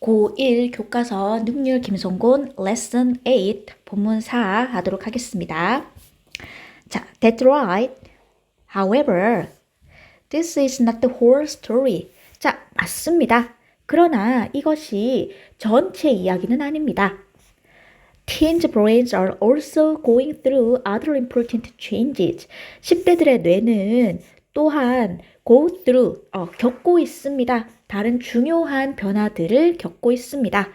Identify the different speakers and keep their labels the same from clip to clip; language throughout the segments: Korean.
Speaker 1: 고1 교과서 능률 김성곤 레슨 8 본문 4 하도록 하겠습니다. 자, that's right. However, this is not the whole story. 자, 맞습니다. 그러나 이것이 전체 이야기는 아닙니다. Teens' brains are also going through other important changes. 10대들의 뇌는 또한 go through, 어, 겪고 있습니다. 다른 중요한 변화들을 겪고 있습니다.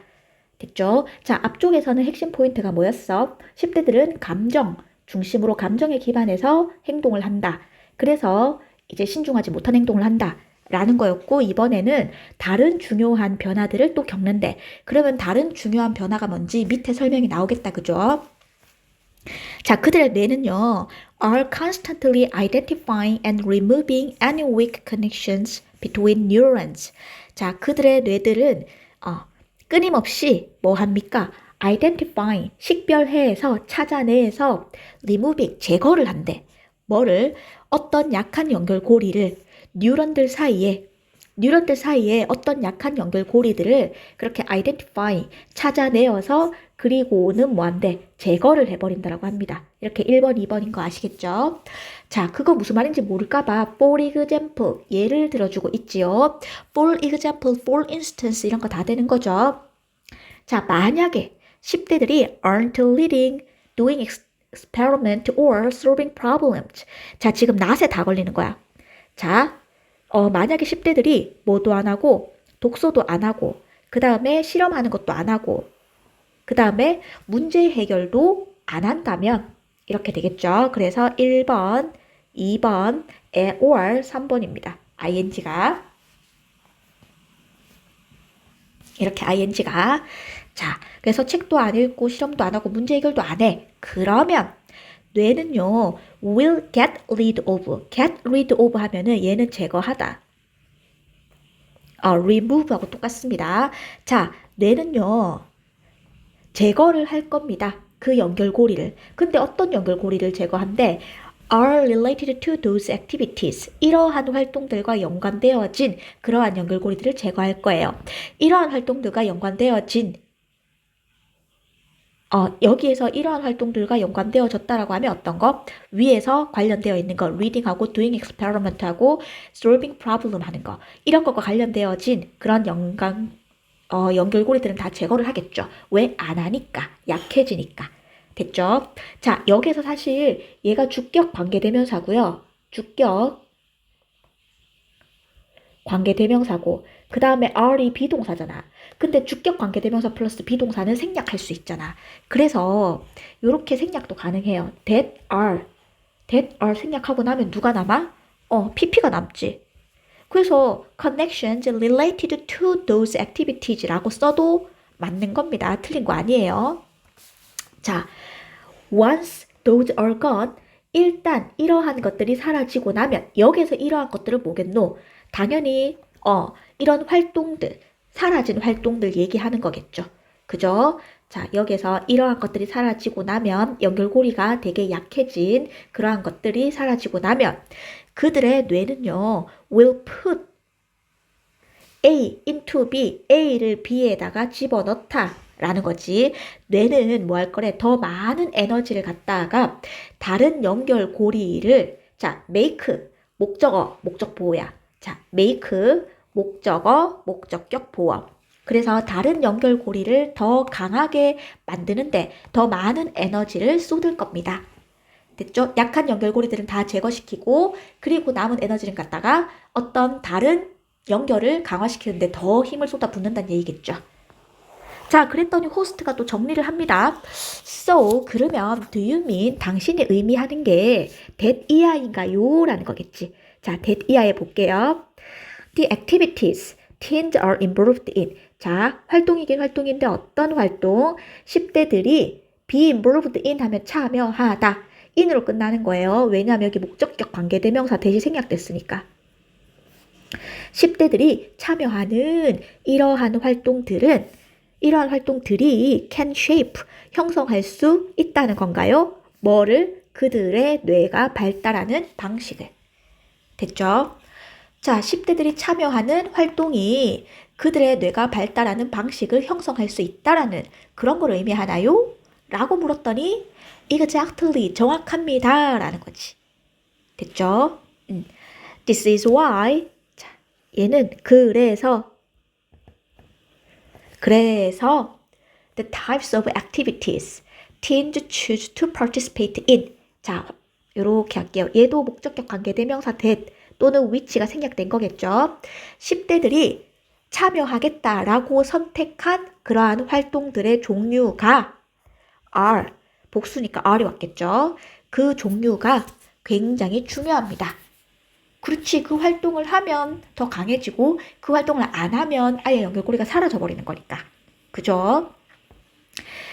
Speaker 1: 됐죠? 자, 앞쪽에서는 핵심 포인트가 뭐였어? 10대들은 감정, 중심으로 감정에 기반해서 행동을 한다. 그래서 이제 신중하지 못한 행동을 한다. 라는 거였고, 이번에는 다른 중요한 변화들을 또 겪는데, 그러면 다른 중요한 변화가 뭔지 밑에 설명이 나오겠다. 그죠? 자, 그들의 뇌는요, are constantly identifying and removing any weak connections between neurons. 자, 그들의 뇌들은 어, 끊임없이 뭐 합니까? identifying, 식별해서 찾아내서 removing, 제거를 한대. 뭐를? 어떤 약한 연결고리를 뉴런들 사이에 뉴런들 사이에 어떤 약한 연결 고리들을 그렇게 identify, 찾아내어서 그리고는 뭐한데 제거를 해버린다라고 합니다. 이렇게 1번, 2번인 거 아시겠죠? 자, 그거 무슨 말인지 모를까봐 for example 예를 들어주고 있지요. for example, for instance 이런 거 다 되는 거죠. 자, 만약에 10대들이 aren't leading, doing experiment or solving problems. 자, 지금 낫에 다 걸리는 거야. 자, 어, 만약에 10대들이 뭐도 안 하고, 독서도 안 하고, 그 다음에 실험하는 것도 안 하고, 그 다음에 문제 해결도 안 한다면, 이렇게 되겠죠. 그래서 1번, 2번, 에 or 3번입니다. ing가. 이렇게 ing가. 자, 그래서 책도 안 읽고, 실험도 안 하고, 문제 해결도 안 해. 그러면, 뇌는요, will get rid of. get rid of 하면은 얘는 제거하다. 어, remove하고 똑같습니다. 자, 뇌는요, 제거를 할 겁니다. 그 연결고리를. 근데 어떤 연결고리를 제거한대? are related to those activities. 이러한 활동들과 연관되어진 그러한 연결고리들을 제거할 거예요. 이러한 활동들과 연관되어진 어, 여기에서 이러한 활동들과 연관되어졌다라고 하면 어떤 거? 위에서 관련되어 있는 거, reading하고 doing experiment하고 solving problem 하는 거. 이런 것과 관련되어진 그런 연관, 어, 연결고리들은 다 제거를 하겠죠. 왜? 안 하니까. 약해지니까. 됐죠? 자, 여기서 사실 얘가 주격 관계대명사고요. 주격 관계 대명사고 그 다음에 are이 비동사잖아. 근데 주격 관계 대명사 플러스 비동사는 생략할 수 있잖아. 그래서 이렇게 생략도 가능해요. that are, that are 생략하고 나면 누가 남아? 어, pp가 남지. 그래서 connections related to those activities라고 써도 맞는 겁니다. 틀린 거 아니에요. 자, once those are gone, 일단 이러한 것들이 사라지고 나면 여기서 이러한 것들을 뭐겠노? 당연히 어 이런 활동들 사라진 활동들 얘기하는 거겠죠. 그죠? 자, 여기서 이러한 것들이 사라지고 나면 연결고리가 되게 약해진 그러한 것들이 사라지고 나면 그들의 뇌는요, will put A into B, A를 B에다가 집어넣다. 라는 거지. 뇌는 뭐 할 거래? 더 많은 에너지를 갖다가 다른 연결고리를, 자, make, 목적어, 목적 보호야. 자, make, 목적어, 목적격 보어. 그래서 다른 연결고리를 더 강하게 만드는데 더 많은 에너지를 쏟을 겁니다. 됐죠? 약한 연결고리들은 다 제거시키고 그리고 남은 에너지를 갖다가 어떤 다른 연결을 강화시키는데 더 힘을 쏟아붓는다는 얘기겠죠. 자, 그랬더니 호스트가 또 정리를 합니다. So, 그러면 do you mean 당신이 의미하는 게 that 이하인가요? 라는 거겠지. 자, that 이하에 볼게요. The activities teens are involved in. 자, 활동이긴 활동인데 어떤 활동? 10대들이 be involved in 하면 참여하다. in으로 끝나는 거예요. 왜냐하면 여기 목적격 관계대명사 대시 생략됐으니까. 10대들이 참여하는 이러한 활동들은 이러한 활동들이 can shape 형성할 수 있다는 건가요? 뭐를 그들의 뇌가 발달하는 방식을 됐죠? 자, 10대들이 참여하는 활동이 그들의 뇌가 발달하는 방식을 형성할 수 있다라는 그런 걸 의미하나요? 라고 물었더니 exactly 정확합니다 라는 거지. 됐죠? 음. This is why 자, 얘는 그래서 그래서 the types of activities teens choose to participate in 자, 요렇게 할게요. 얘도 목적격 관계 대명사 that 또는 which가 생략된 거겠죠. 10대들이 참여하겠다라고 선택한 그러한 활동들의 종류가 are 복수니까 are이 왔겠죠. 그 종류가 굉장히 중요합니다. 그렇지. 그 활동을 하면 더 강해지고 그 활동을 안 하면 아예 연결고리가 사라져 버리는 거니까. 그죠?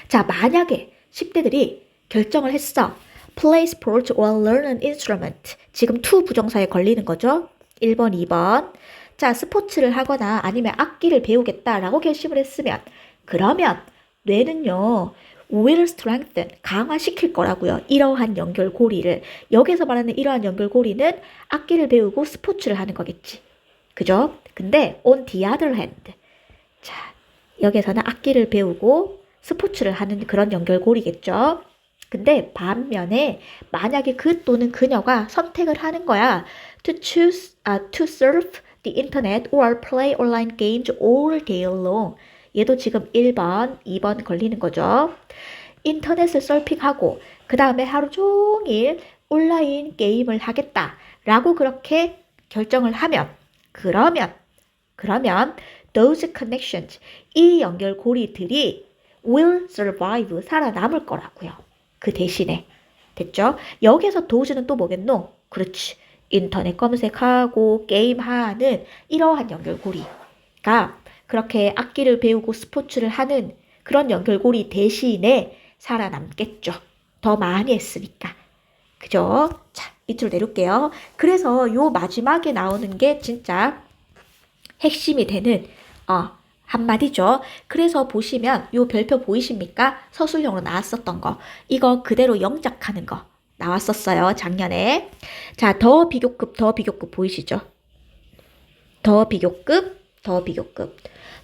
Speaker 1: 자, 만약에 10대들이 결정을 했어. Play sport or learn an instrument. 지금 to 부정사에 걸리는 거죠. 1번, 2번. 자, 스포츠를 하거나 아니면 악기를 배우겠다라고 결심을 했으면 그러면 뇌는요. will strengthen 강화시킬 거라고요. 이러한 연결고리를 여기서 말하는 이러한 연결고리는 악기를 배우고 스포츠를 하는 거겠지. 그죠? 근데 on the other hand 자, 여기서는 악기를 배우고 스포츠를 하는 그런 연결고리겠죠. 근데 반면에 만약에 그 또는 그녀가 선택을 하는 거야. to choose 아 to surf the internet or play online games all day long. 얘도 지금 1번, 2번 걸리는 거죠. 인터넷을 서핑하고 그 다음에 하루 종일 온라인 게임을 하겠다 라고 그렇게 결정을 하면 그러면 그러면 those connections 이 연결고리들이 will survive 살아남을 거라고요. 그 대신에 됐죠? 여기서 도즈는 또 뭐겠노? 그렇지. 인터넷 검색하고 게임하는 이러한 연결고리가 그렇게 악기를 배우고 스포츠를 하는 그런 연결고리 대신에 살아남겠죠. 더 많이 했으니까. 그죠? 자, 밑으로 내릴게요. 그래서 요 마지막에 나오는 게 진짜 핵심이 되는 어, 한마디죠. 그래서 보시면 요 별표 보이십니까? 서술형으로 나왔었던 거. 이거 그대로 영작하는 거 나왔었어요. 작년에. 자, 더 비교급, 더 비교급 보이시죠? 더 비교급, 더 비교급.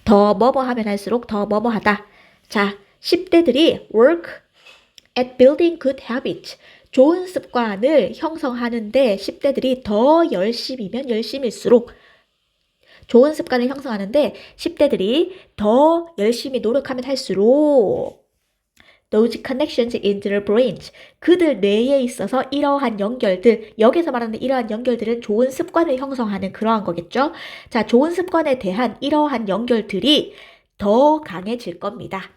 Speaker 1: 더 뭐뭐 하면 할수록 더 뭐뭐 하다. 자, 10대들이 work at building good habits. 좋은 습관을 형성하는데 10대들이 더 열심이면 열심일수록 좋은 습관을 형성하는데 10대들이 더 열심히 노력하면 할수록 those connections in their brains 그들 뇌에 있어서 이러한 연결들 여기서 말하는 이러한 연결들은 좋은 습관을 형성하는 그러한 거겠죠. 자, 좋은 습관에 대한 이러한 연결들이 더 강해질 겁니다.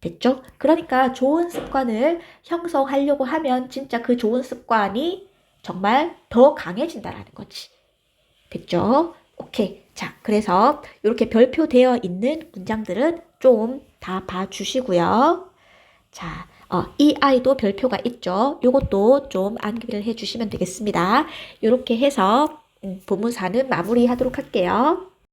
Speaker 1: 됐죠? 그러니까 좋은 습관을 형성하려고 하면 진짜 그 좋은 습관이 정말 더 강해진다라는 거지. 됐죠? 오케이. 자, 그래서 이렇게 별표되어 있는 문장들은 좀 다 봐주시고요. 자, 어, 이 아이도 별표가 있죠. 요것도 좀 암기를 해주시면 되겠습니다. 이렇게 해서 음, 본문사는 마무리하도록 할게요.